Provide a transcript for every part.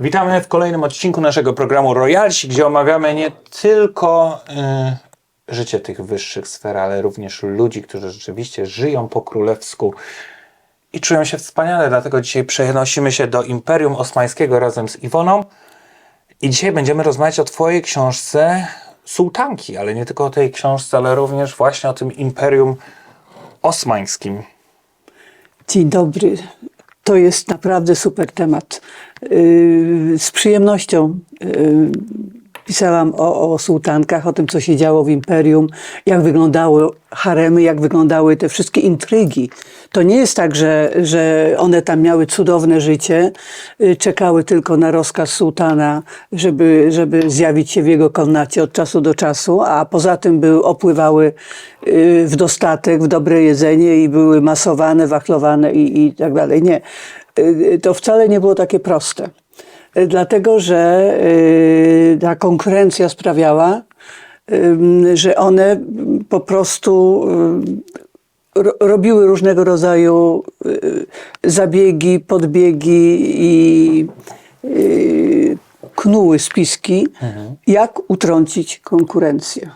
Witamy w kolejnym odcinku naszego programu Royalsi, gdzie omawiamy nie tylko y, życie tych wyższych sfer, ale również ludzi, którzy rzeczywiście żyją po królewsku i czują się wspaniale. Dlatego dzisiaj przenosimy się do Imperium Osmańskiego razem z Iwoną. I dzisiaj będziemy rozmawiać o Twojej książce Sułtanki, ale nie tylko o tej książce, ale również właśnie o tym Imperium Osmańskim. Dzień dobry. To jest naprawdę super temat. Yy, Z przyjemnością yy, pisałam o, o sułtankach, o tym, co się działo w imperium, jak wyglądały haremy, jak wyglądały te wszystkie intrygi. To nie jest tak, że, że one tam miały cudowne życie, yy, czekały tylko na rozkaz sułtana, żeby, żeby zjawić się w jego komnacie od czasu do czasu, a poza tym były, opływały yy, w dostatek, w dobre jedzenie i były masowane, wachlowane i, i tak dalej. Nie. Yy, To wcale nie było takie proste. Yy, Dlatego, że yy, ta konkurencja sprawiała, yy, że one po prostu ro- robiły różnego rodzaju zabiegi, podbiegi i knuły spiski, jak utrącić konkurencję.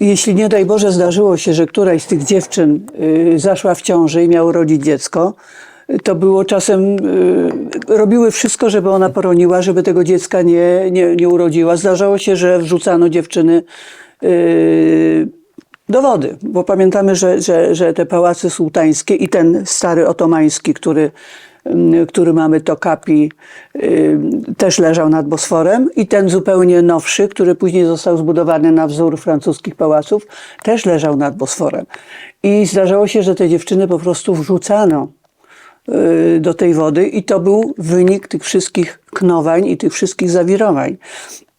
Jeśli nie daj Boże zdarzyło się, że któraś z tych dziewczyn y, zaszła w ciąży i miała rodzić dziecko, y, to było czasem, y, robiły wszystko, żeby ona poroniła, żeby tego dziecka nie, nie, nie urodziła. Zdarzało się, że wrzucano dziewczyny y, do wody, bo pamiętamy, że, że, że te pałace sułtańskie i ten stary otomański, który, ym, który mamy Tokapi, ym, też leżał nad Bosforem i ten zupełnie nowszy, który później został zbudowany na wzór francuskich pałaców, też leżał nad Bosforem. I zdarzało się, że te dziewczyny po prostu wrzucano y, do tej wody i to był wynik tych wszystkich knowań i tych wszystkich zawirowań.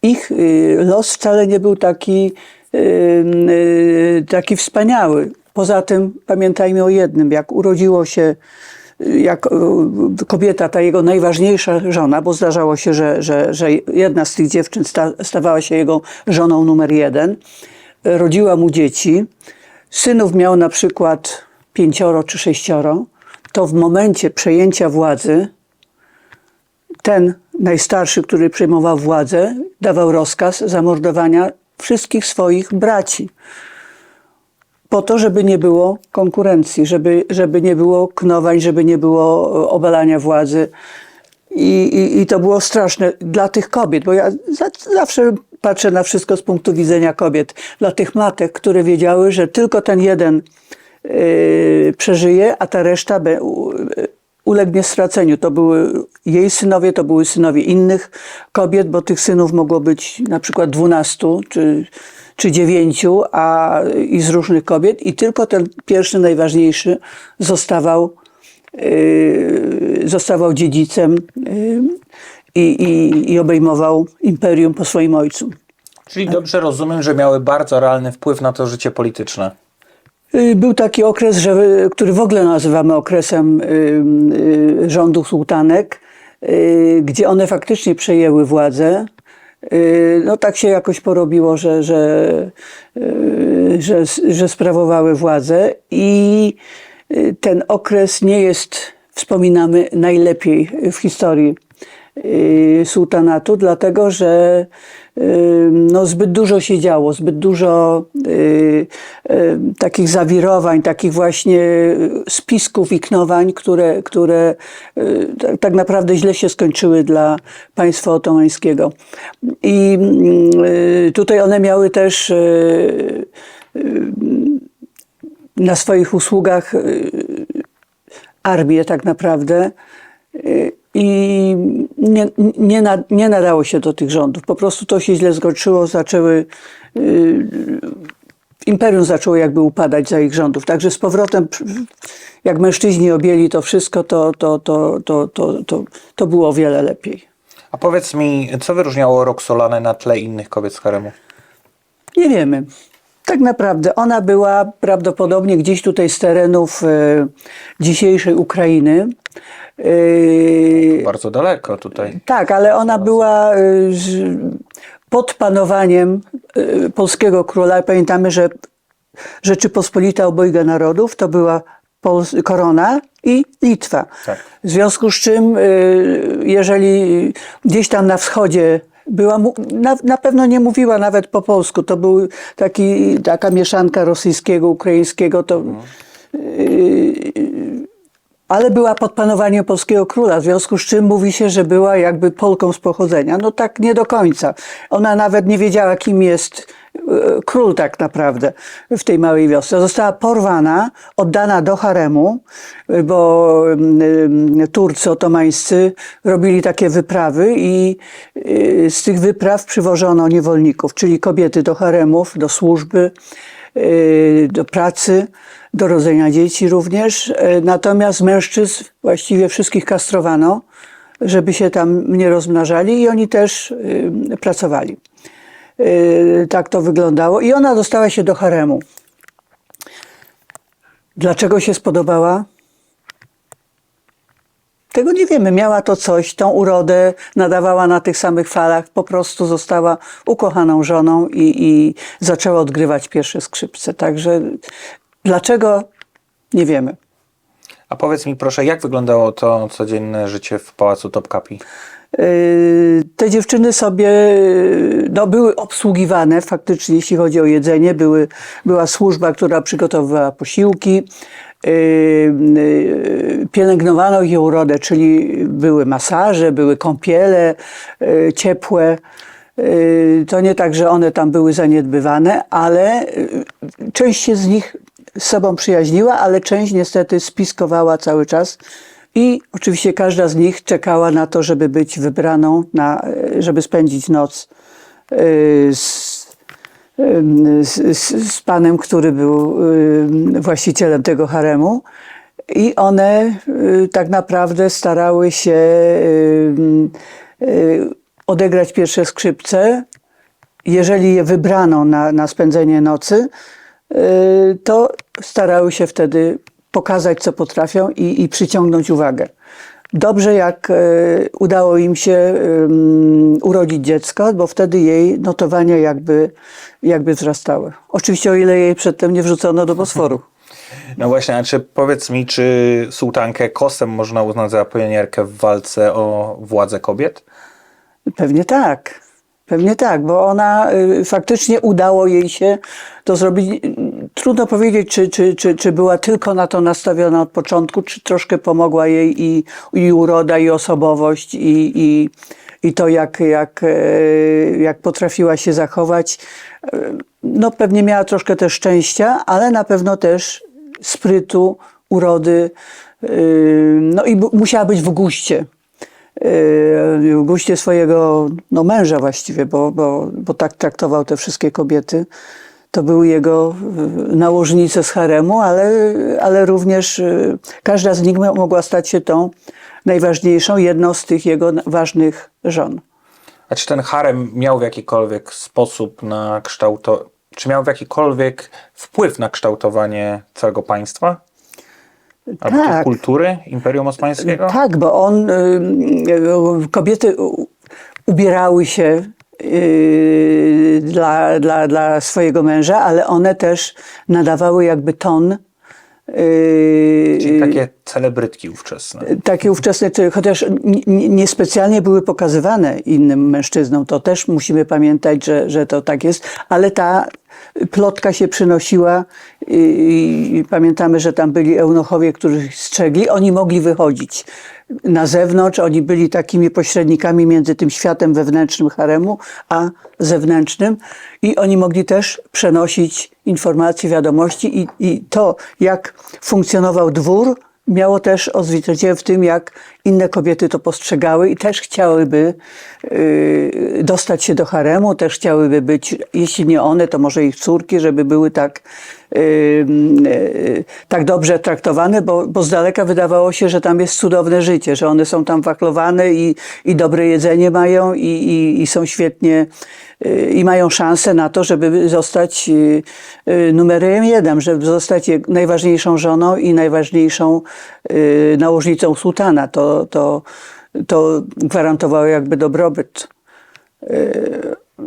Ich y, los wcale nie był taki, y, y, taki wspaniały. Poza tym pamiętajmy o jednym, jak urodziło się y, jak y, kobieta, ta jego najważniejsza żona, bo zdarzało się, że, że, że jedna z tych dziewczyn sta, stawała się jego żoną numer jeden, rodziła mu dzieci, synów miał na przykład pięcioro czy sześcioro, to w momencie przejęcia władzy ten najstarszy, który przejmował władzę, dawał rozkaz zamordowania wszystkich swoich braci. Po to, żeby nie było konkurencji, żeby, żeby nie było knowań, żeby nie było e, obalania władzy. I, i, I to było straszne dla tych kobiet, bo ja za, zawsze patrzę na wszystko z punktu widzenia kobiet. Dla tych matek, które wiedziały, że tylko ten jeden przeżyje, a ta reszta ulegnie straceniu. To były jej synowie, to były synowie innych kobiet, bo tych synów mogło być na przykład dwunastu czy, czy dziewięciu, a i z różnych kobiet. I tylko ten pierwszy, najważniejszy zostawał yy, zostawał dziedzicem yy, i, i obejmował imperium po swoim ojcu. Czyli dobrze rozumiem, że miały bardzo realny wpływ na to życie polityczne. Yy, Był taki okres, że, który w ogóle nazywamy okresem yy, yy, rządu sułtanek, gdzie one faktycznie przejęły władzę. No tak się jakoś porobiło, że, że, że, że sprawowały władzę i ten okres nie jest wspominamy najlepiej w historii sułtanatu, dlatego że yy, no, zbyt dużo się działo, zbyt dużo yy, takich zawirowań, takich właśnie spisków i knowań, które, które tak, tak naprawdę źle się skończyły dla państwa otomańskiego. I tutaj one miały też na swoich usługach armię tak naprawdę y, i nie, nie, na- nie nadało się do tych rządów. Po prostu to się źle skończyło, zaczęły, y, imperium zaczęło jakby upadać za ich rządów. Także z powrotem, jak mężczyźni objęli to wszystko, to, to, to, to, to, to, to było o wiele lepiej. A powiedz mi, co wyróżniało Roxolanę na tle innych kobiet z haremu? Nie wiemy. Tak naprawdę ona była prawdopodobnie gdzieś tutaj z terenów e, dzisiejszej Ukrainy. E, Bardzo daleko tutaj. Tak, ale ona była y, z- pod panowaniem y, polskiego króla. Pamiętamy, że Rzeczypospolita Obojga Narodów to była Pols- Korona i Litwa. Tak. W związku z czym, y, jeżeli gdzieś tam na wschodzie była, mu- na, na pewno nie mówiła nawet po polsku, to był taki, taka mieszanka rosyjskiego, ukraińskiego, to, y, ale była pod panowaniem polskiego króla, w związku z czym mówi się, że była jakby Polką z pochodzenia. No tak nie do końca. Ona nawet nie wiedziała, kim jest król tak naprawdę w tej małej wiosce. Została porwana, oddana do haremu, e, bo mm, Turcy otomańscy robili takie wyprawy i e, z tych wypraw przywożono niewolników, czyli kobiety do haremów, do służby, e, do pracy, do rodzenia dzieci również. E, Natomiast mężczyzn właściwie wszystkich kastrowano, żeby się tam nie rozmnażali i oni też pracowali. Y, Tak to wyglądało. I ona dostała się do haremu. Dlaczego się spodobała? Tego nie wiemy. Miała to coś, tą urodę nadawała na tych samych falach, po prostu została ukochaną żoną i, i zaczęła odgrywać pierwsze skrzypce. Także dlaczego? Nie wiemy. A powiedz mi proszę, jak wyglądało to codzienne życie w pałacu Topkapi? Yy, Te dziewczyny sobie yy, no, były obsługiwane faktycznie, jeśli chodzi o jedzenie. Były, była służba, która przygotowywała posiłki. Yy, Pielęgnowano ich urodę, czyli były masaże, były kąpiele ciepłe. To nie tak, że one tam były zaniedbywane, ale część się z nich z sobą przyjaźniła, ale część niestety spiskowała cały czas. I oczywiście każda z nich czekała na to, żeby być wybraną, na, żeby spędzić noc yy, z, yy, z, z, panem, który był właścicielem tego haremu. I one tak naprawdę starały się odegrać pierwsze skrzypce. Jeżeli je wybrano na, na spędzenie nocy, to starały się wtedy pokazać, co potrafią i, i przyciągnąć uwagę. Dobrze, jak e, udało im się urodzić dziecko, bo wtedy jej notowania jakby, jakby wzrastały. Oczywiście o ile jej przedtem nie wrzucono do Bosforu. No właśnie, a czy powiedz mi, czy sułtankę Kosem można uznać za pionierkę w walce o władzę kobiet? Pewnie tak. Pewnie tak, bo ona y, faktycznie udało jej się to zrobić. Trudno powiedzieć, czy, czy, czy, czy była tylko na to nastawiona od początku, czy troszkę pomogła jej i, i uroda, i osobowość, i, i, i to, jak, jak, e, jak potrafiła się zachować. E, No, pewnie miała troszkę też szczęścia, ale na pewno też sprytu, urody. y, No i musiała być w guście guście swojego no, męża właściwie, bo, bo, bo tak traktował te wszystkie kobiety. To były jego yy, nałożnice z haremu, ale, ale również yy, każda z nich mogła stać się tą najważniejszą, jedną z tych jego ważnych żon. A czy ten harem miał w jakikolwiek sposób na kształto... Czy miał w jakikolwiek wpływ na kształtowanie całego państwa? Albo Tak. kultury Imperium Osmańskiego? Tak, bo on, y, y, kobiety ubierały się y, dla, dla, dla swojego męża, ale one też nadawały jakby ton. Czyli takie celebrytki ówczesne. takie ówczesne, chociaż nie- niespecjalnie były pokazywane innym mężczyznom, to też musimy pamiętać, że, że to tak jest, ale ta plotka się przynosiła i, pamiętamy, że tam byli eunuchowie, których strzegli, oni mogli wychodzić na zewnątrz, oni byli takimi pośrednikami między tym światem wewnętrznym haremu, a zewnętrznym. I oni mogli też przenosić informacje, wiadomości i, i to, jak funkcjonował dwór, miało też odzwierciedlenie w tym, jak inne kobiety to postrzegały i też chciałyby y, dostać się do haremu, też chciałyby być, jeśli nie one, to może ich córki, żeby były tak, tak dobrze traktowane, bo, bo z daleka wydawało się, że tam jest cudowne życie, że one są tam wachlowane i, i dobre jedzenie mają i, i, i są świetnie y, i mają szansę na to, żeby zostać y, y, numerem jeden, żeby zostać najważniejszą żoną i najważniejszą y, nałożnicą sułtana. To, to, to gwarantowało jakby dobrobyt.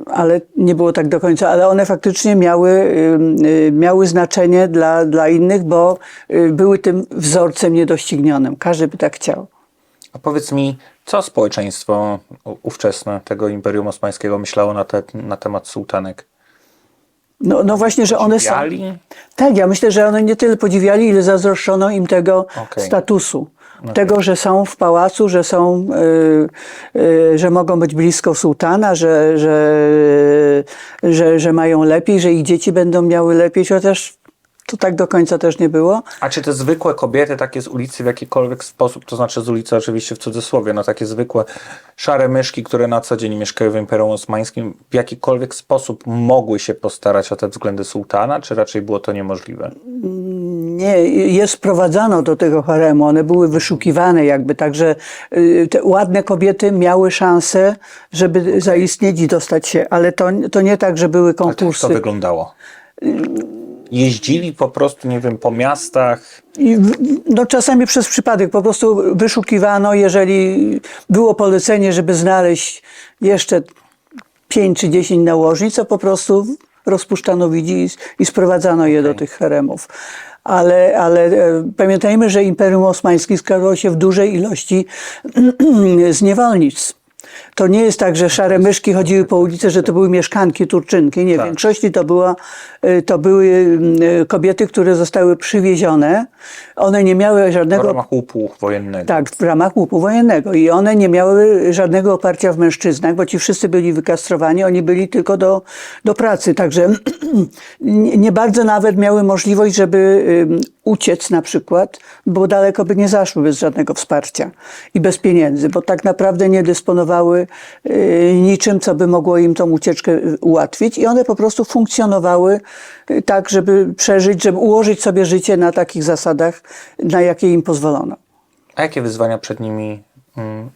Ale nie było tak do końca, ale one faktycznie miały, y, miały znaczenie dla, dla innych, bo y, były tym wzorcem niedoścignionym. Każdy by tak chciał. A powiedz mi, co społeczeństwo ówczesne tego Imperium Osmańskiego myślało na, te, na temat sułtanek? No, no właśnie, że one są. Tak, ja myślę, że one nie tyle podziwiali, ile zazdroszczono im tego Okej. statusu. Tego, że są w pałacu, że są, y, y, że mogą być blisko sułtana, że, że, że, że mają lepiej, że ich dzieci będą miały lepiej, chociaż to tak do końca też nie było. A czy te zwykłe kobiety takie z ulicy w jakikolwiek sposób, to znaczy z ulicy oczywiście w cudzysłowie, no takie zwykłe szare myszki, które na co dzień mieszkają w Imperium Osmańskim, w jakikolwiek sposób mogły się postarać o te względy sułtana, czy raczej było to niemożliwe? Nie, je sprowadzano do tego haremu, one były wyszukiwane jakby, także y, te ładne kobiety miały szansę, żeby zaistnieć i dostać się, ale to, to nie tak, że były Ale to jak konkursy. to wyglądało? Jeździli po prostu, nie wiem, po miastach, I no, czasami przez przypadek po prostu wyszukiwano, jeżeli było polecenie, żeby znaleźć jeszcze 5 czy 10 nałożnic, to po prostu rozpuszczano widzi i, i sprowadzano je do tych haremów. Ale, ale e, pamiętajmy, że Imperium Osmańskie składało się w dużej ilości z niewolnic. To nie jest tak, że szare myszki chodziły po ulicy, że to były mieszkanki, turczynki. Nie, w Tak. większości to, była, y, to były y, kobiety, które zostały przywiezione. One nie miały w żadnego ramach łupu wojennego. tak, w ramach łupu wojennego. I one nie miały żadnego oparcia w mężczyznach, bo ci wszyscy byli wykastrowani, oni byli tylko do, do pracy. Także nie bardzo nawet miały możliwość, żeby uciec na przykład, bo daleko by nie zaszły bez żadnego wsparcia i bez pieniędzy, bo tak naprawdę nie dysponowały y, niczym, co by mogło im tą ucieczkę y, ułatwić. I one po prostu funkcjonowały y, tak, żeby przeżyć, żeby ułożyć sobie życie na takich zasadach, na jakie im pozwolono. A jakie wyzwania przed nimi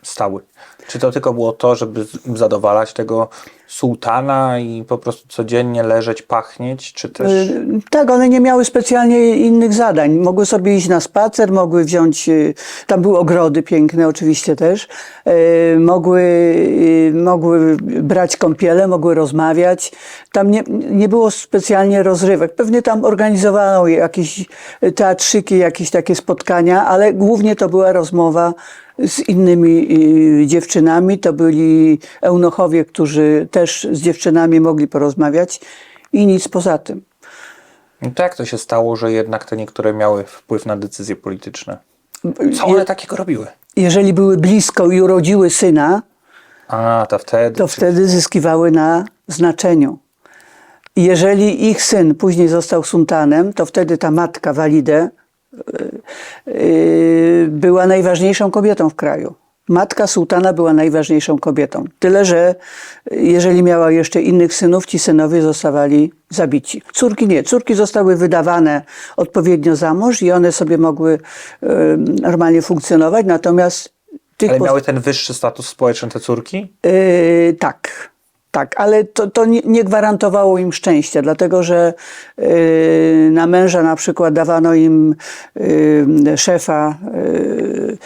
stały? Czy to tylko było to, żeby zadowalać tego sułtana i po prostu codziennie leżeć, pachnieć, czy też... Y, Tak, one nie miały specjalnie innych zadań. Mogły sobie iść na spacer, mogły wziąć, y, tam były ogrody piękne oczywiście też, y, mogły, mogły brać kąpiele, mogły rozmawiać. Tam nie, nie było specjalnie rozrywek. Pewnie tam organizowano jakieś teatrzyki, jakieś takie spotkania, ale głównie to była rozmowa z innymi y, dziewczynami. To byli eunuchowie, którzy też z dziewczynami mogli porozmawiać i nic poza tym. No to jak to się stało, że jednak te niektóre miały wpływ na decyzje polityczne? Co Je- one takiego robiły? Jeżeli były blisko i urodziły syna, A, to wtedy. to wtedy zyskiwały na znaczeniu. Jeżeli ich syn później został sultanem, to wtedy ta matka Walidę y, y, była najważniejszą kobietą w kraju. Matka sułtana była najważniejszą kobietą. Tyle, że jeżeli miała jeszcze innych synów, ci synowie zostawali zabici. Córki nie. Córki zostały wydawane odpowiednio za mąż i one sobie mogły y, normalnie funkcjonować, natomiast tych Ale miały ten wyższy status społeczny te córki? Yy, tak, tak, ale to, to nie, nie gwarantowało im szczęścia, dlatego że yy, na męża na przykład dawano im yy, szefa yy,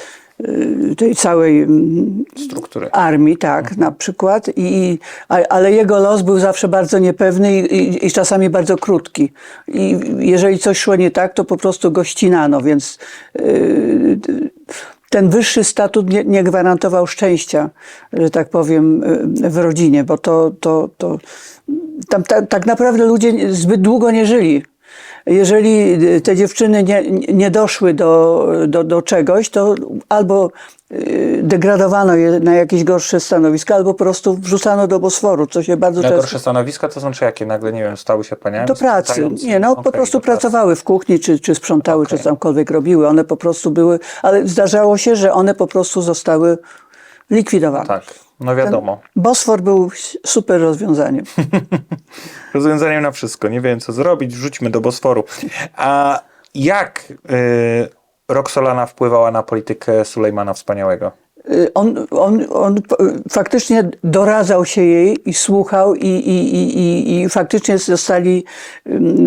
tej całej mm, Struktury. armii, tak, na przykład, i, ale jego los był zawsze bardzo niepewny i, i, i czasami bardzo krótki. I jeżeli coś szło nie tak, to po prostu go ścinano, więc yy, ten wyższy statut nie, nie gwarantował szczęścia, że tak powiem, yy, w rodzinie, bo to, to, to tam ta, tak naprawdę ludzie zbyt długo nie żyli. Jeżeli te dziewczyny nie, nie doszły do, do, do czegoś, to albo y, degradowano je na jakieś gorsze stanowiska, albo po prostu wrzucano do Bosforu, co się bardzo Na często... gorsze stanowiska to znaczy jakie? Nagle, nie wiem, stały się paniami? Do pracy. Nie, no po Okej, prostu pracy. pracowały w kuchni, czy, czy sprzątały, czy Okej. cokolwiek robiły. One po prostu były, ale zdarzało się, że one po prostu zostały likwidowane. Tak, no wiadomo. Bosfor był super rozwiązaniem. Rozwiązaniem na wszystko. Nie wiem, co zrobić, wrzućmy do Bosforu. A jak y, Roxolana wpływała na politykę Sulejmana Wspaniałego? Y, On, on, on faktycznie doradzał się jej i słuchał i, i, i, i, faktycznie zostali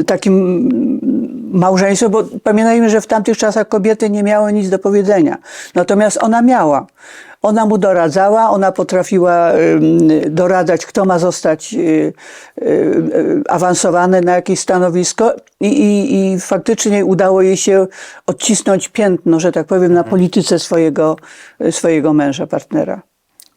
takim małżeństwem, bo pamiętajmy, że w tamtych czasach kobiety nie miały nic do powiedzenia. Natomiast ona miała. Ona mu doradzała, ona potrafiła doradzać, kto ma zostać y, y, y, awansowany na jakieś stanowisko i, i, i faktycznie udało jej się odcisnąć piętno, że tak powiem, na polityce swojego, swojego męża, partnera.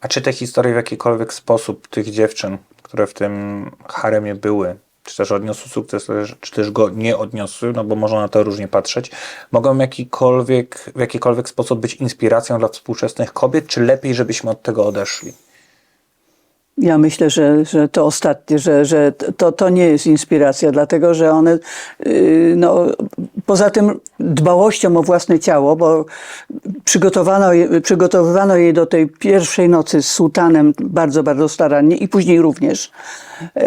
A czy te historie w jakikolwiek sposób tych dziewczyn, które w tym haremie były, czy też odniosły sukces, czy też go nie odniosły, no bo można na to różnie patrzeć, mogą jakikolwiek, w jakikolwiek sposób być inspiracją dla współczesnych kobiet, czy lepiej, żebyśmy od tego odeszli? Ja myślę, że, że to ostatnie, że, że to, to nie jest inspiracja, dlatego że one, yy, no, poza tym dbałością o własne ciało, bo przygotowano, je- przygotowywano jej do tej pierwszej nocy z sułtanem bardzo, bardzo starannie i później również. Yy,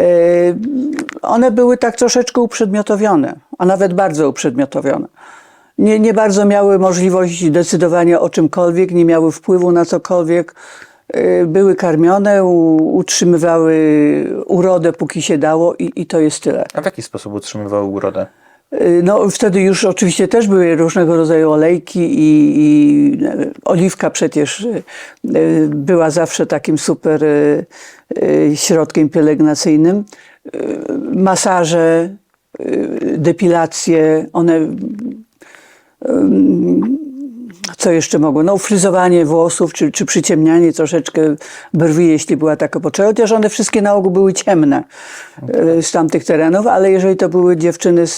one były tak troszeczkę uprzedmiotowione, a nawet bardzo uprzedmiotowione. Nie, nie bardzo miały możliwość decydowania o czymkolwiek, nie miały wpływu na cokolwiek. Y, Były karmione, utrzymywały urodę póki się dało i, i to jest tyle. A w jaki sposób utrzymywały urodę? Y, No, wtedy już oczywiście też były różnego rodzaju olejki i, i e, oliwka przecież y, y, była zawsze takim super y, środkiem pielęgnacyjnym. Masaże, depilacje, one co jeszcze mogło? No, fryzowanie włosów, czy, czy przyciemnianie troszeczkę brwi, jeśli była taka potrzeba. Chociaż one wszystkie na ogół były ciemne e, z tamtych terenów, ale jeżeli to były dziewczyny z,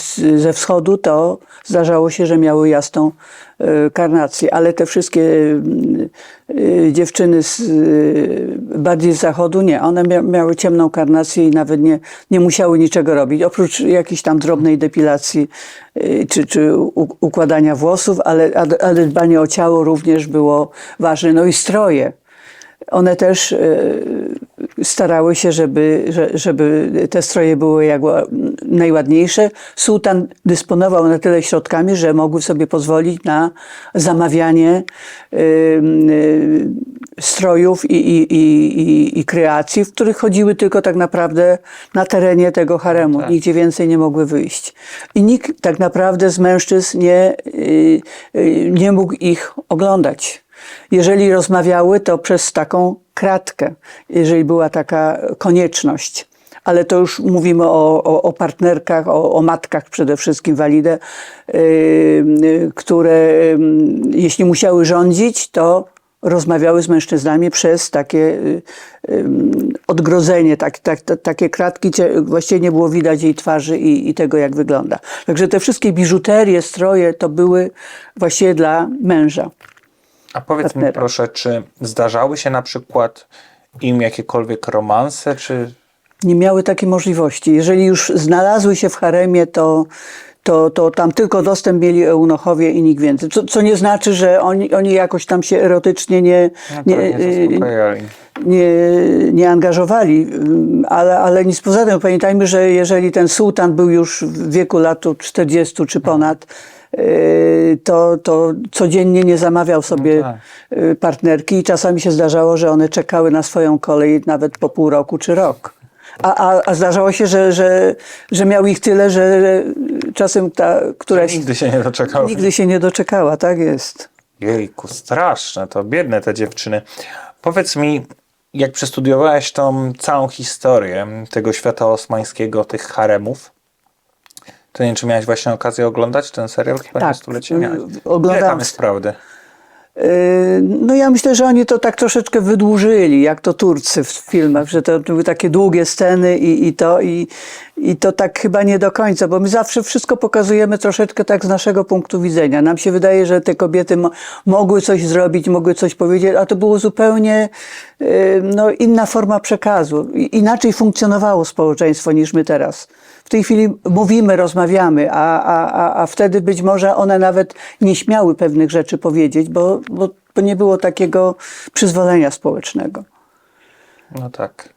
z, ze wschodu, to zdarzało się, że miały jasną e, karnację. Ale te wszystkie mm, e, dziewczyny z, e, bardziej z zachodu, nie. One mia, miały ciemną karnację i nawet nie, nie musiały niczego robić. Oprócz jakiejś tam drobnej depilacji czy, czy układania włosów, ale, ale- dbanie o ciało również było ważne. No i stroje. One też starały się, żeby, że- żeby te stroje były jak ła- najładniejsze. Sułtan dysponował na tyle środkami, że mogły sobie pozwolić na zamawianie y, strojów i, i, i, i, i kreacji, w których chodziły tylko tak naprawdę na terenie tego haremu. tak. Nigdzie więcej nie mogły wyjść. I nikt tak naprawdę z mężczyzn nie, y, y, nie mógł ich oglądać. Jeżeli rozmawiały, to przez taką kratkę, jeżeli była taka konieczność. Ale to już mówimy o, o, o partnerkach, o, o matkach przede wszystkim walidę, yy, które yy, jeśli musiały rządzić, to rozmawiały z mężczyznami przez takie yy, yy, odgrodzenie, tak, tak, ta- takie kratki, właściwie nie było widać jej twarzy i, i tego, jak wygląda. Także te wszystkie biżuterie, stroje to były właściwie dla męża. A powiedz mi partnera. proszę, czy zdarzały się na przykład im jakiekolwiek romanse, czy nie miały takiej możliwości. Jeżeli już znalazły się w haremie, to, to, to tam tylko dostęp mieli eunuchowie i nikt więcej. Co, co nie znaczy, że oni, oni jakoś tam się erotycznie nie, no, nie, nie nie, nie angażowali, ale, ale nic poza tym. Pamiętajmy, że jeżeli ten sułtan był już w wieku lat 40 czy ponad, y, to, to codziennie nie zamawiał sobie tak. y, partnerki i czasami się zdarzało, że one czekały na swoją kolej nawet po pół roku czy rok. A, a, a zdarzało się, że, że, że miał ich tyle, że czasem ta któraś Nigdy się nie doczekały. nigdy się nie doczekała, tak jest. Jejku, straszne, to biedne te dziewczyny. Powiedz mi, jak przestudiowałeś tą całą historię tego świata osmańskiego, tych haremów, to nie wiem, czy miałeś właśnie okazję oglądać ten serial? Chyba Tak, stulecie miałeś. y, Ile oglądałem. tam jest prawdy? No ja myślę, że oni to tak troszeczkę wydłużyli, jak to Turcy w filmach, że to były takie długie sceny i, i to i, i to tak chyba nie do końca, bo my zawsze wszystko pokazujemy troszeczkę tak z naszego punktu widzenia. Nam się wydaje, że te kobiety mo- mogły coś zrobić, mogły coś powiedzieć, a to było zupełnie yy, no, inna forma przekazu. I- Inaczej funkcjonowało społeczeństwo niż my teraz. W tej chwili mówimy, rozmawiamy, a, a, a, a wtedy być może one nawet nie śmiały pewnych rzeczy powiedzieć, bo, bo, bo nie było takiego przyzwolenia społecznego. No tak.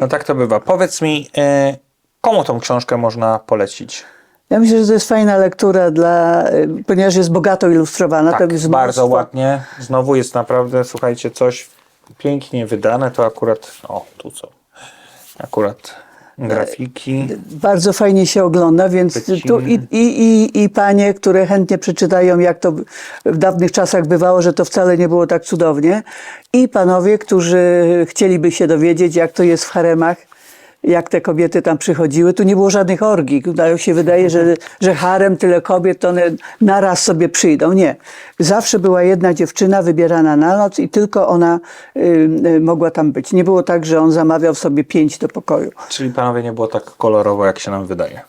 No tak to bywa. Powiedz mi, e, komu tą książkę można polecić? Ja myślę, że to jest fajna lektura, dla, y, ponieważ jest bogato ilustrowana. Tak, to jest bardzo mnóstwo- ładnie. Znowu jest naprawdę, słuchajcie, coś pięknie wydane. To akurat, o, tu co? Akurat grafiki. Bardzo fajnie się ogląda, więc tu i, i, i, i panie, które chętnie przeczytają, jak to w dawnych czasach bywało, że to wcale nie było tak cudownie, i panowie, którzy chcieliby się dowiedzieć, jak to jest w haremach, jak te kobiety tam przychodziły. Tu nie było żadnych orgii. Tutaj się wydaje, że, że harem, tyle kobiet, to one naraz sobie przyjdą. Nie. Zawsze była jedna dziewczyna wybierana na noc i tylko ona y, y, mogła tam być. Nie było tak, że on zamawiał sobie pięć do pokoju. Czyli panowie nie było tak kolorowo, jak się nam wydaje.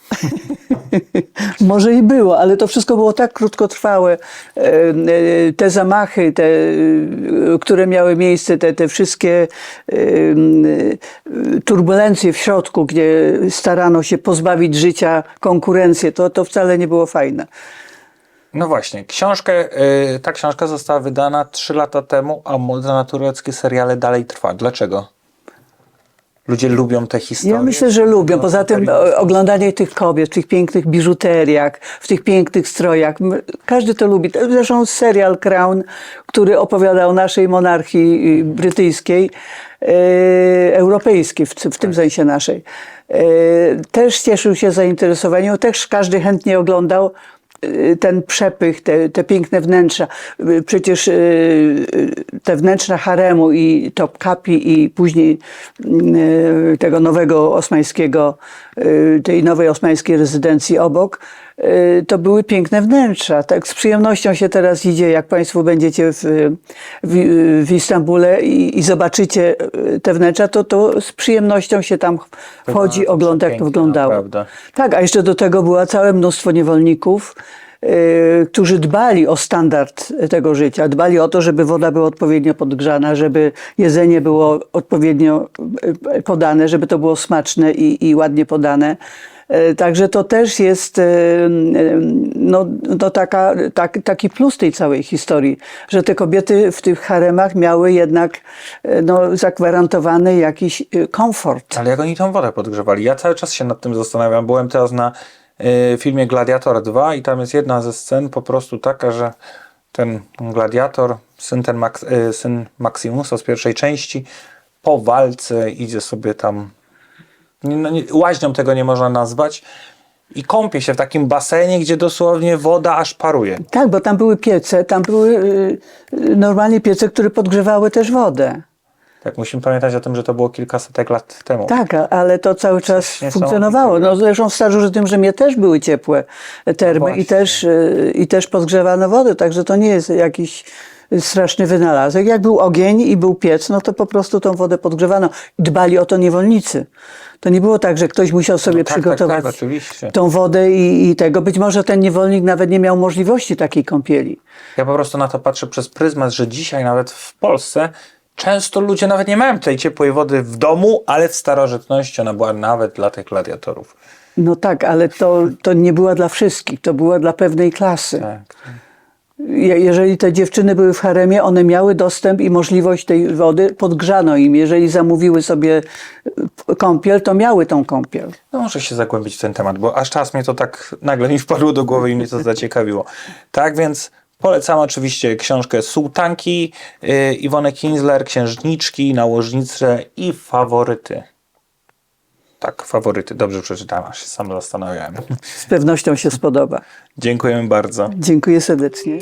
Może i było, ale to wszystko było tak krótkotrwałe. E, e, Te zamachy, te, e, które miały miejsce, te, te wszystkie turbulencje w środku, gdzie starano się pozbawić życia konkurencję, to, to wcale nie było fajne. No właśnie, książkę, y, ta książka została wydana 3 lata temu, a moda na tureckie seriale dalej trwa. Dlaczego? Ludzie lubią te historie. Ja myślę, że lubią. Poza tym o- oglądanie tych kobiet w tych pięknych biżuteriach, w tych pięknych strojach. Każdy to lubi. Zresztą serial Crown, który opowiada o naszej monarchii y, brytyjskiej, e, europejskiej, w, w tym sensie naszej, e, też cieszył się zainteresowaniem. Też każdy chętnie oglądał ten przepych, te, te piękne wnętrza. Y, Przecież y, y, te wnętrza haremu i Topkapi i później y, tego nowego osmańskiego, y, tej nowej osmańskiej rezydencji obok, y, to były piękne wnętrza. Tak z przyjemnością się teraz idzie, jak Państwo będziecie w, w, w Istambule i, i zobaczycie y, te wnętrza, to, to z przyjemnością się tam wchodzi, ogląda, jak to wyglądało. naprawdę. Tak, a jeszcze do tego było całe mnóstwo niewolników, którzy dbali o standard tego życia. Dbali o to, żeby woda była odpowiednio podgrzana, żeby jedzenie było odpowiednio yy, podane, żeby to było smaczne i, i ładnie podane. Yy, Także to też jest no, to taka, tak, taki plus tej całej historii, że te kobiety w tych haremach miały jednak no, zagwarantowany jakiś komfort. Ale jak oni tą wodę podgrzewali? Ja cały czas się nad tym zastanawiam. Byłem teraz na y, filmie Gladiator 2 i tam jest jedna ze scen po prostu taka, że ten gladiator, syn, ten Max, y, syn Maximusa z pierwszej części, po walce idzie sobie tam, no, nie, łaźnią tego nie można nazwać, i kąpie się w takim basenie, gdzie dosłownie woda aż paruje. Tak, bo tam były piece, tam były y, normalnie piece, które podgrzewały też wodę. Tak, musimy pamiętać o tym, że to było kilkasetek lat temu. Tak, ale to cały czas niesamowitego. funkcjonowało. No, zresztą w Starożytnym Rzymie też były ciepłe termy No i, też, y, i też podgrzewano wodę, także to nie jest jakiś straszny wynalazek. Jak był ogień i był piec, no to po prostu tą wodę podgrzewano. Dbali o to niewolnicy. To nie było tak, że ktoś musiał sobie tak, tak, przygotować tak, oczywiście. tą wodę i, i tego. Być może ten niewolnik nawet nie miał możliwości takiej kąpieli. Ja po prostu na to patrzę przez pryzmat, że dzisiaj nawet w Polsce często ludzie nawet nie mają tej ciepłej wody w domu, ale w starożytności ona była nawet dla tych gladiatorów. No tak, ale to, to nie była dla wszystkich, to była dla pewnej klasy. Tak. Je- Jeżeli te dziewczyny były w haremie, one miały dostęp i możliwość tej wody, podgrzano im. Jeżeli zamówiły sobie y, kąpiel, to miały tą kąpiel. No muszę się zagłębić w ten temat, bo aż czas mnie to tak nagle mi wpadło do głowy i mnie to zaciekawiło. Tak więc polecam oczywiście książkę Sułtanki yy, Iwony Kinsler, Księżniczki, Nałożnice i Faworyty. Tak, faworyty. Dobrze przeczytałem, aż się sam zastanawiałem. Z pewnością się spodoba. Dziękujemy bardzo. Dziękuję serdecznie.